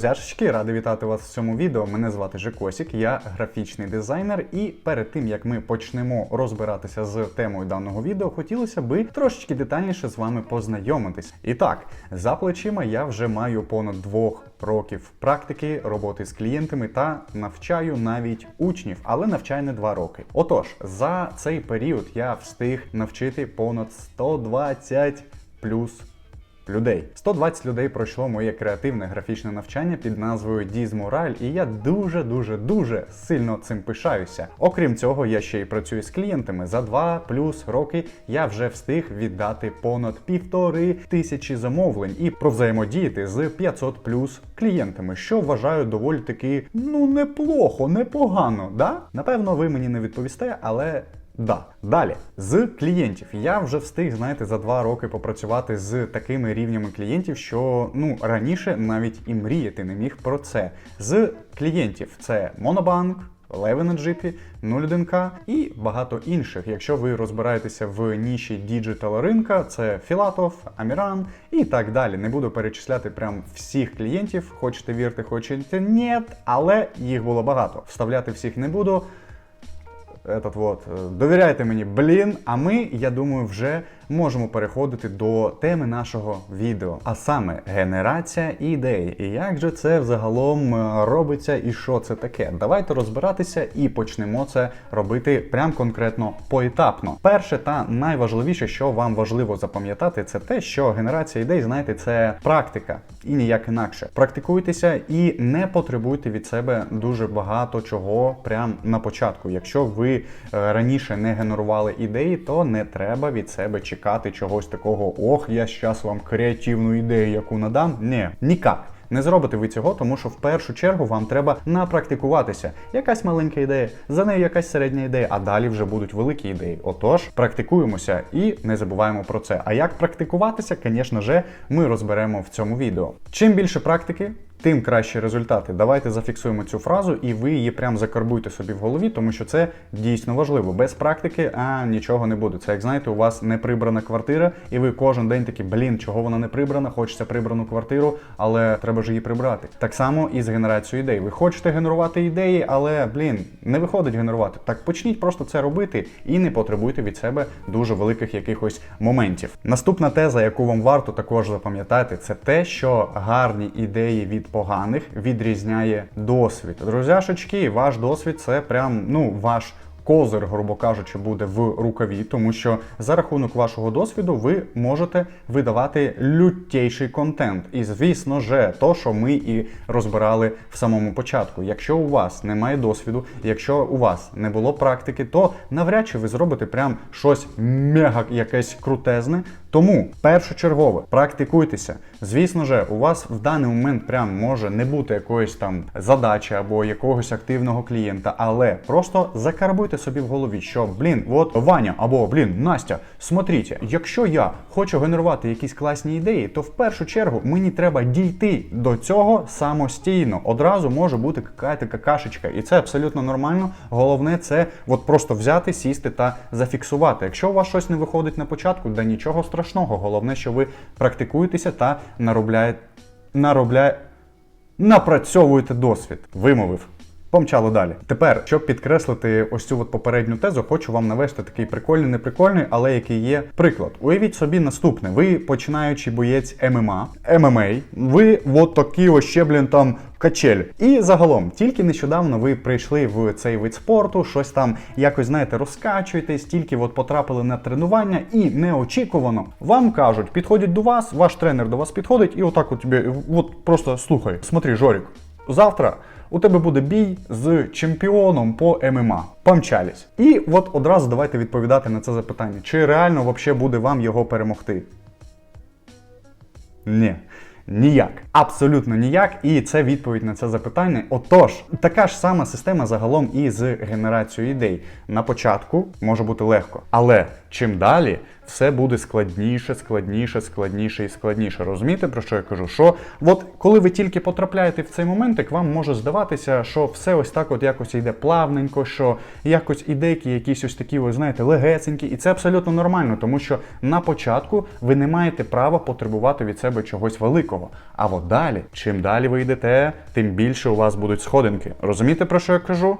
Друзяшечки, радий вітати вас в цьому відео. Мене звати Жекосік, я графічний дизайнер. І перед тим як ми почнемо розбиратися з темою даного відео, хотілося би трошечки детальніше з вами познайомитись. І так, за плечима я вже маю понад двох років практики роботи з клієнтами та навчаю навіть учнів, але навчаю не два роки. Отож, за цей період я встиг навчити понад 120 плюс людей. 120 людей пройшло моє креативне графічне навчання під назвою Дізмораль, і я дуже дуже дуже сильно цим пишаюся. Окрім цього, я ще й працюю з клієнтами. За 2 плюс роки я вже встиг віддати понад півтори тисячі замовлень і провзаємодіяти з 500 плюс клієнтами, що вважаю доволі таки ну неплохо, непогано. Да? Напевно, ви мені не відповісте, але Да. Далі з клієнтів я вже встиг, знаєте, за два роки попрацювати з такими рівнями клієнтів, що ну раніше навіть і мріяти не міг про це. З клієнтів це Monobank, Leven GP, 01K і багато інших. Якщо ви розбираєтеся в ніші діджитал ринка, це Філатов, Аміран і так далі. Не буду перечисляти прям всіх клієнтів, хочете вірте, хочете ні, але їх було багато. Вставляти всіх не буду этот вот, е, довіряйте мені, блін. А ми, я думаю, вже можемо переходити до теми нашого відео, а саме генерація ідей. І як же це взагалом е, робиться і що це таке? Давайте розбиратися і почнемо це робити прям конкретно поетапно. Перше та найважливіше, що вам важливо запам'ятати, це те, що генерація ідей, знаєте, це практика і ніяк інакше. Практикуйтеся і не потребуйте від себе дуже багато чого прямо на початку. Якщо ви е, раніше не генерували ідеї, то не треба від себе чекати чогось такого. Ох, я щас вам креативну ідею, яку надам. Ні, нікак. Не зробите ви цього, тому що в першу чергу вам треба напрактикуватися. Якась маленька ідея, за нею якась середня ідея, а далі вже будуть великі ідеї. Отож, практикуємося і не забуваємо про це. А як практикуватися, звісно же, ми розберемо в цьому відео. Чим більше практики, тим кращі результати. Давайте зафіксуємо цю фразу, і ви її прям закарбуйте собі в голові, тому що це дійсно важливо. Без практики а нічого не буде. Це як знаєте, у вас не прибрана квартира, і ви кожен день такі, блін, чого вона не прибрана, хочеться прибрану квартиру, але треба ж її прибрати. Так само і з генерацією ідей. Ви хочете генерувати ідеї, але блін, не виходить генерувати. Так почніть просто це робити і не потребуйте від себе дуже великих якихось моментів. Наступна теза, яку вам варто також запам'ятати, це те, що гарні ідеї від поганих відрізняє досвід. Друзяшечки, ваш досвід це прям ну ваш. Козир, грубо кажучи, буде в рукаві, тому що за рахунок вашого досвіду ви можете видавати лютейший контент. І звісно же, то, що ми і розбирали в самому початку. Якщо у вас немає досвіду, якщо у вас не було практики, то навряд чи ви зробите прям щось мега якесь крутезне. Тому першочергове практикуйтеся. Звісно же, у вас в даний момент прям може не бути якоїсь там задачі або якогось активного клієнта, але просто закарбуйте собі в голові, що блін, от Ваня або блін, Настя, смотрите, якщо я хочу генерувати якісь класні ідеї, то в першу чергу мені треба дійти до цього самостійно. Одразу може бути какая-то какашечка, і це абсолютно нормально. Головне це от просто взяти, сісти та зафіксувати. Якщо у вас щось не виходить на початку, да нічого страшного. Головне, що ви практикуєтеся та наробляє, наробляє, напрацьовуєте досвід. Вимовив. Помчали далі. Тепер, щоб підкреслити ось цю от попередню тезу, хочу вам навести такий прикольний, неприкольний, але який є приклад. Уявіть собі наступне: ви починаючи боєць ММА, ММА, ви от такі ось ще, блін, там качель. І загалом, тільки нещодавно ви прийшли в цей вид спорту, щось там якось знаєте, розкачуєтесь, тільки от потрапили на тренування, і неочікувано вам кажуть, підходять до вас, ваш тренер до вас підходить, і отак от тобі, от просто слухай, смотри, Жорік, завтра. У тебе буде бій з чемпіоном по ММА. Помчались. І от одразу давайте відповідати на це запитання: чи реально взагалі буде вам його перемогти? Ні. Ніяк, абсолютно ніяк, і це відповідь на це запитання. Отож, така ж сама система загалом і з генерацією ідей. На початку може бути легко, але чим далі, все буде складніше, складніше, складніше і складніше. Розумієте, про що я кажу? Що от коли ви тільки потрапляєте в цей моментик, вам може здаватися, що все ось так от якось йде плавненько, що якось ідейки якісь ось такі, ви знаєте, легесенькі, і це абсолютно нормально, тому що на початку ви не маєте права потребувати від себе чогось великого. А от далі, чим далі ви йдете, тим більше у вас будуть сходинки. Розумієте, про що я кажу?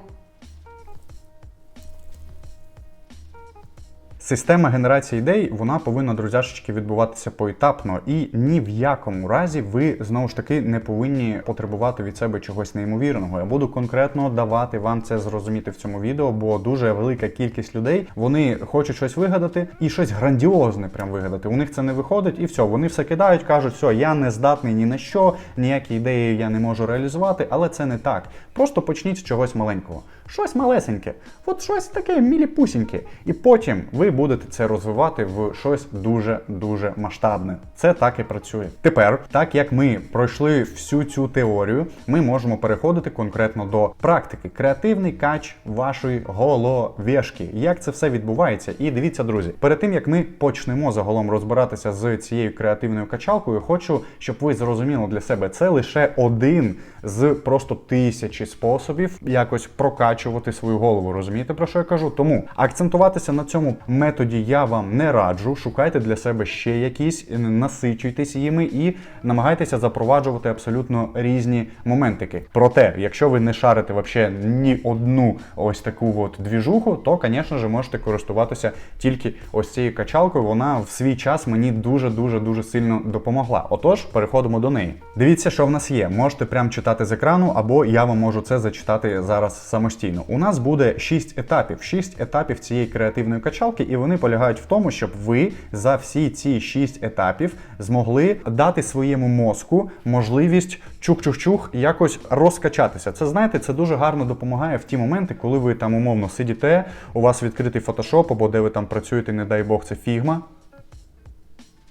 Система генерації ідей вона повинна, друзяшечки, відбуватися поетапно, і ні в якому разі ви знову ж таки не повинні потребувати від себе чогось неймовірного. Я буду конкретно давати вам це зрозуміти в цьому відео, бо дуже велика кількість людей вони хочуть щось вигадати і щось грандіозне прям вигадати. У них це не виходить, і все, вони все кидають, кажуть, все, я не здатний ні на що, ніякі ідеї я не можу реалізувати, але це не так. Просто почніть з чогось маленького. Щось малесеньке, от щось таке міліпусіньке. І потім ви будете це розвивати в щось дуже-дуже масштабне. Це так і працює. Тепер, так як ми пройшли всю цю теорію, ми можемо переходити конкретно до практики. Креативний кач вашої головешки. Як це все відбувається? І дивіться, друзі, перед тим як ми почнемо загалом розбиратися з цією креативною качалкою, хочу, щоб ви зрозуміли для себе, це лише один з просто тисячі способів якось прокачувати свою голову. Розумієте, про що я кажу? Тому акцентуватися на цьому методі я вам не раджу. Шукайте для себе ще якісь, насичуйтесь їми і намагайтеся запроваджувати абсолютно різні моментики. Проте, якщо ви не шарите вообще ні одну ось таку от двіжуху, то, звісно ж, можете користуватися тільки ось цією качалкою. Вона в свій час мені дуже дуже дуже сильно допомогла. Отож, переходимо до неї. Дивіться, що в нас є. Можете прям читати з екрану, або я вам можу це зачитати зараз самостійно. У нас буде 6 етапів, 6 етапів цієї креативної качалки, і вони полягають в тому, щоб ви за всі ці 6 етапів змогли дати своєму мозку можливість чух-чух-чух якось розкачатися. Це знаєте, це дуже гарно допомагає в ті моменти, коли ви там умовно сидіте, у вас відкритий фотошоп, або де ви там працюєте, не дай Бог, це фігма.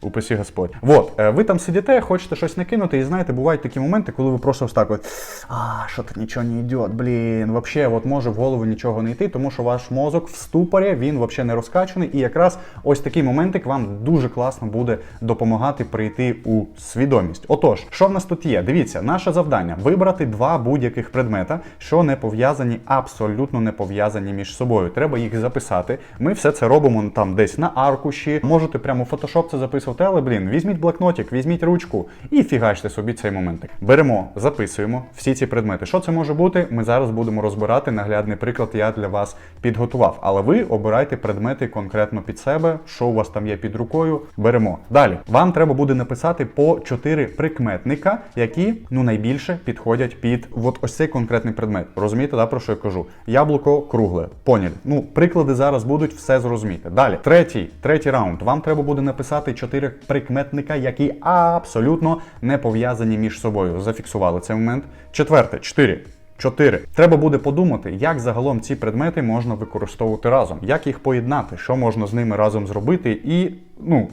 Упасі Господь. Вот, е, ви там сидите, хочете щось накинути, і знаєте, бувають такі моменти, коли ви просто так от, а, що то нічого не йде, блін, вообще, от може в голову нічого не йти, тому що ваш мозок в ступорі, він вообще не розкачаний, і якраз ось такий моментик вам дуже класно буде допомагати прийти у свідомість. Отож, що в нас тут є? Дивіться, наше завдання вибрати два будь-яких предмета, що не пов'язані, абсолютно не пов'язані між собою. Треба їх записати. Ми все це робимо там десь на аркуші. Можете прямо в Photoshop це записувати, але блін, візьміть блокнотик, візьміть ручку і фігачте собі цей моментик. Беремо, записуємо всі ці предмети. Що це може бути? Ми зараз будемо розбирати. Наглядний приклад я для вас підготував. Але ви обирайте предмети конкретно під себе, що у вас там є під рукою. Беремо. Далі вам треба буде написати по 4 прикметника, які ну найбільше підходять під от ось цей конкретний предмет. Розумієте, да, про що я кажу? Яблуко кругле. Поняли? Ну, приклади зараз будуть, все зрозуміти. Далі, третій, третій раунд. Вам треба буде написати 4 прикметника, які абсолютно не пов'язані між собою. Зафіксували цей момент. Четверте, 4. 4. Треба буде подумати, як загалом ці предмети можна використовувати разом, як їх поєднати, що можна з ними разом зробити, і ну,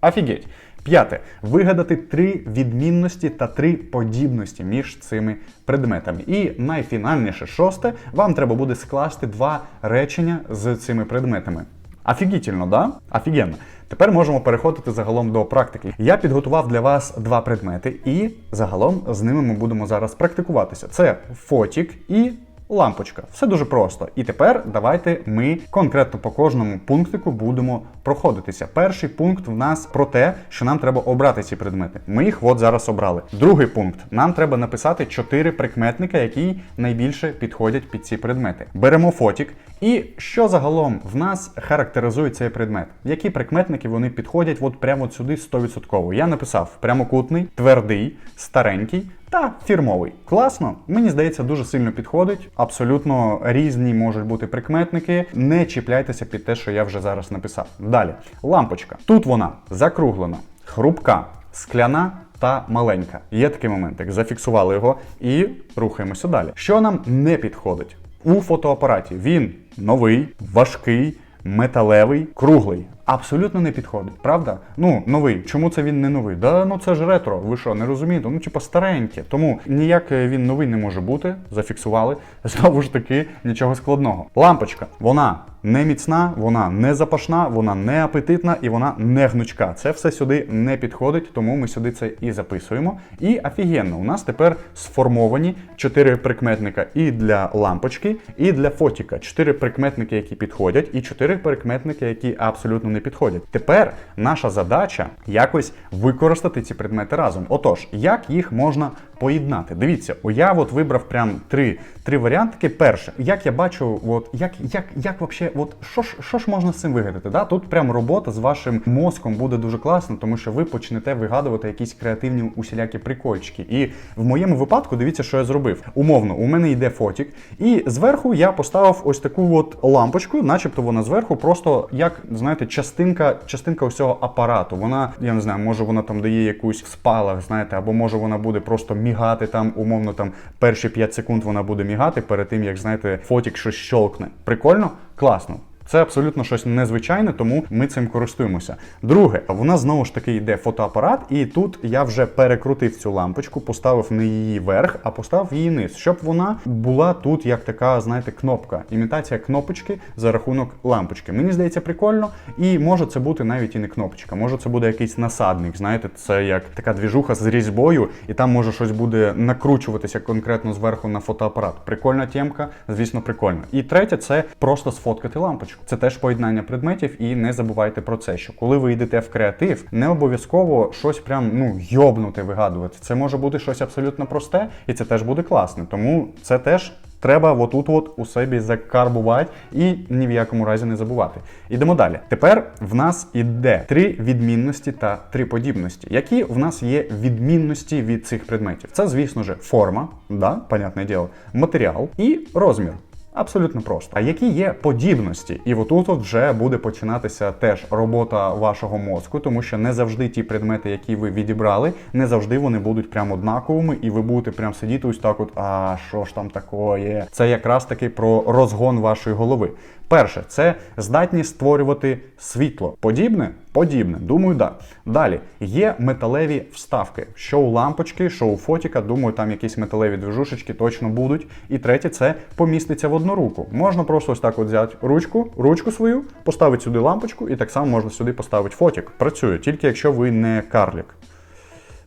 офігеть. П'яте. Вигадати три відмінності та три подібності між цими предметами. І найфінальніше, шосте, вам треба буде скласти два речення з цими предметами. Офігітельно, да? Офігенно. Тепер можемо переходити загалом до практики. Я підготував для вас два предмети, і загалом з ними ми будемо зараз практикуватися. Це фотік і лампочка. Все дуже просто. І тепер давайте ми конкретно по кожному пунктику будемо проходитися. Перший пункт в нас про те, що нам треба обрати ці предмети. Ми їх от зараз обрали. Другий пункт: нам треба написати чотири прикметника, які найбільше підходять під ці предмети. Беремо фотік. І що загалом в нас характеризує цей предмет? Які прикметники вони підходять от прямо сюди 100%? Я написав прямокутний, твердий, старенький та фірмовий. Класно, мені здається, дуже сильно підходить. Абсолютно різні можуть бути прикметники. Не чіпляйтеся під те, що я вже зараз написав. Далі, лампочка. Тут вона закруглена, хрупка, скляна. Та маленька. Є такий моментик. Зафіксували його і рухаємося далі. Що нам не підходить? У фотоапараті він новий, важкий, металевий, круглий. Абсолютно не підходить, правда? Ну, новий. Чому це він не новий? Да ну це ж ретро. Ви що, не розумієте? Ну, типу, стареньке. Тому ніяк він новий не може бути. Зафіксували. Знову ж таки, нічого складного. Лампочка, вона не міцна, вона не запашна, вона не апетитна і вона не гнучка. Це все сюди не підходить, тому ми сюди це і записуємо. І офігенно, у нас тепер сформовані чотири прикметника і для лампочки, і для фотіка. Чотири прикметники, які підходять, і чотири прикметники, які абсолютно не підходять. Тепер наша задача якось використати ці предмети разом. Отож, як їх можна поєднати? Дивіться, о, я от вибрав прям три, три варіантики. Перше, як я бачу, от як, як, як вообще, от що ж, що ж можна з цим вигадати? Да? Тут прям робота з вашим мозком буде дуже класна, тому що ви почнете вигадувати якісь креативні усілякі прикольчики. І в моєму випадку, дивіться, що я зробив. Умовно, у мене йде фотік, і зверху я поставив ось таку от лампочку, начебто вона зверху, просто як знаєте, частинка, частинка ось цього апарату. Вона, я не знаю, може вона там дає якусь спалах, знаєте, або може вона буде просто мігати там, умовно, там перші 5 секунд вона буде мігати перед тим, як знаєте, фотік щось щолкне. Прикольно? Класно. Це абсолютно щось незвичайне, тому ми цим користуємося. Друге, в нас знову ж таки йде фотоапарат, і тут я вже перекрутив цю лампочку, поставив не її верх, а поставив її низ, щоб вона була тут як така, знаєте, кнопка. Імітація кнопочки за рахунок лампочки. Мені здається, прикольно, і може це бути навіть і не кнопочка, може це буде якийсь насадник. Знаєте, це як така двіжуха з різьбою, і там може щось буде накручуватися конкретно зверху на фотоапарат. Прикольна тємка, звісно, прикольно. І третє, це просто сфоткати лампочку. Це теж поєднання предметів, і не забувайте про це, що коли ви йдете в креатив, не обов'язково щось прям ну йобнути вигадувати. Це може бути щось абсолютно просте, і це теж буде класно. Тому це теж. Треба отут от у собі закарбувати і ні в якому разі не забувати. Ідемо далі. Тепер в нас іде три відмінності та три подібності. Які в нас є відмінності від цих предметів? Це, звісно ж, форма, да, понятне діло, матеріал і розмір. Абсолютно просто. А які є подібності? І отут от вже буде починатися теж робота вашого мозку, тому що не завжди ті предмети, які ви відібрали, не завжди вони будуть прям однаковими, і ви будете прям сидіти ось так, от а що ж там такое? Це якраз таки про розгон вашої голови. Перше, це здатність створювати світло. Подібне? Подібне. Думаю, да. Далі є металеві вставки. Що у лампочки, що у фотіка. Думаю, там якісь металеві движушечки точно будуть. І третє, це поміститься в одну руку. Можна просто ось так от взяти ручку, ручку свою, поставити сюди лампочку, і так само можна сюди поставити фотік. Працює, тільки якщо ви не карлік.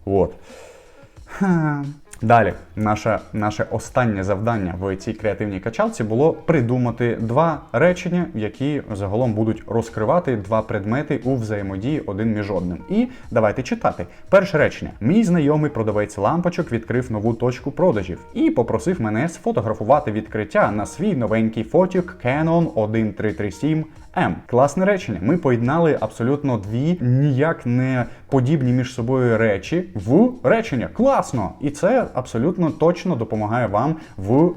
От. Далі, наше, наше останнє завдання в цій креативній качалці було придумати два речення, які загалом будуть розкривати два предмети у взаємодії один між одним. І давайте читати. Перше речення: мій знайомий продавець лампочок відкрив нову точку продажів і попросив мене сфотографувати відкриття на свій новенький фотік Canon 1337 М. Класне речення. Ми поєднали абсолютно дві ніяк не подібні між собою речі в речення. Класно! І це абсолютно точно допомагає вам в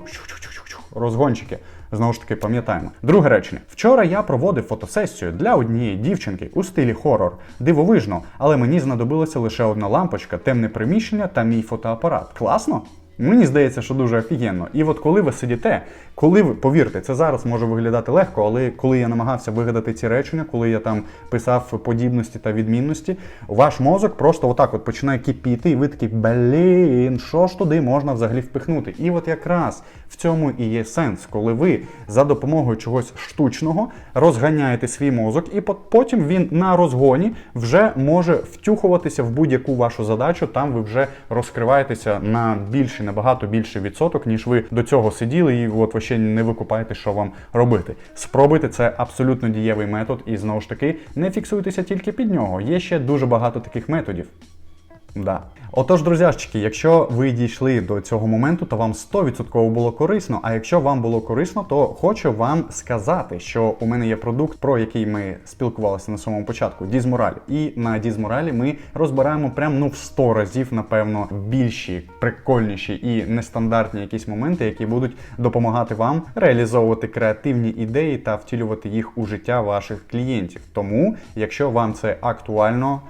розгончики. Знову ж таки, пам'ятаємо. Друге речення. Вчора я проводив фотосесію для однієї дівчинки у стилі хорор. Дивовижно, але мені знадобилася лише одна лампочка, темне приміщення та мій фотоапарат. Класно? Мені здається, що дуже офігенно. І от коли ви сидіте, коли ви, повірте, це зараз може виглядати легко, але коли я намагався вигадати ці речення, коли я там писав подібності та відмінності, ваш мозок просто отак от починає кипіти, і ви такі, блін, що ж туди можна взагалі впихнути? І от якраз в цьому і є сенс, коли ви за допомогою чогось штучного розганяєте свій мозок, і потім він на розгоні вже може втюхуватися в будь-яку вашу задачу. Там ви вже розкриваєтеся на більший, набагато більший відсоток, ніж ви до цього сиділи, і от ви ще не викупаєте, що вам робити. Спробуйте це абсолютно дієвий метод, і знову ж таки не фіксуйтеся тільки під нього. Є ще дуже багато таких методів. Да. Отож, друзяшчики, якщо ви дійшли до цього моменту, то вам 100% було корисно. А якщо вам було корисно, то хочу вам сказати, що у мене є продукт, про який ми спілкувалися на самому початку Дізмораль. І на Дізморалі ми розбираємо прям ну в 100 разів, напевно, більші, прикольніші і нестандартні якісь моменти, які будуть допомагати вам реалізовувати креативні ідеї та втілювати їх у життя ваших клієнтів. Тому, якщо вам це актуально,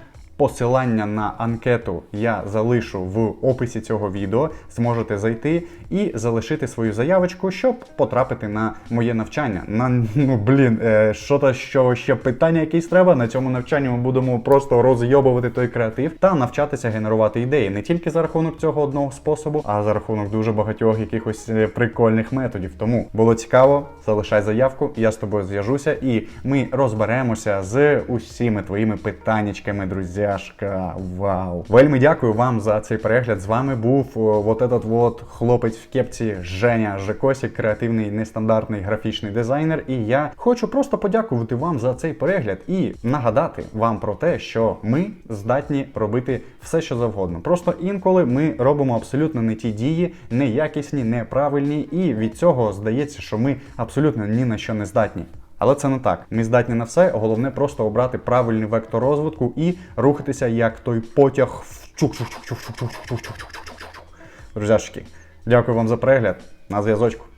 Посилання на анкету я залишу в описі цього відео. Зможете зайти і залишити свою заявочку, щоб потрапити на моє навчання. На ну блін, е, що то що ще питання якісь треба. На цьому навчанні ми будемо просто розйобувати той креатив та навчатися генерувати ідеї не тільки за рахунок цього одного способу, а за рахунок дуже багатьох якихось е, прикольних методів. Тому було цікаво, залишай заявку, я з тобою зв'яжуся, і ми розберемося з усіми твоїми питаннячками, друзяшка. Вау! Вельми дякую вам за цей перегляд. З вами був о, вот этот вот хлопець в кепці Женя Жекосік, креативний нестандартний графічний дизайнер. І я хочу просто подякувати вам за цей перегляд і нагадати вам про те, що ми здатні робити все, що завгодно. Просто інколи ми робимо абсолютно не ті дії, неякісні, неправильні, і від цього здається, що ми абсолютно ні на що не здатні. Але це не так. Ми здатні на все. Головне просто обрати правильний вектор розвитку і рухатися як той потяг в Друзяшки, дякую вам за перегляд. На зв'язочку.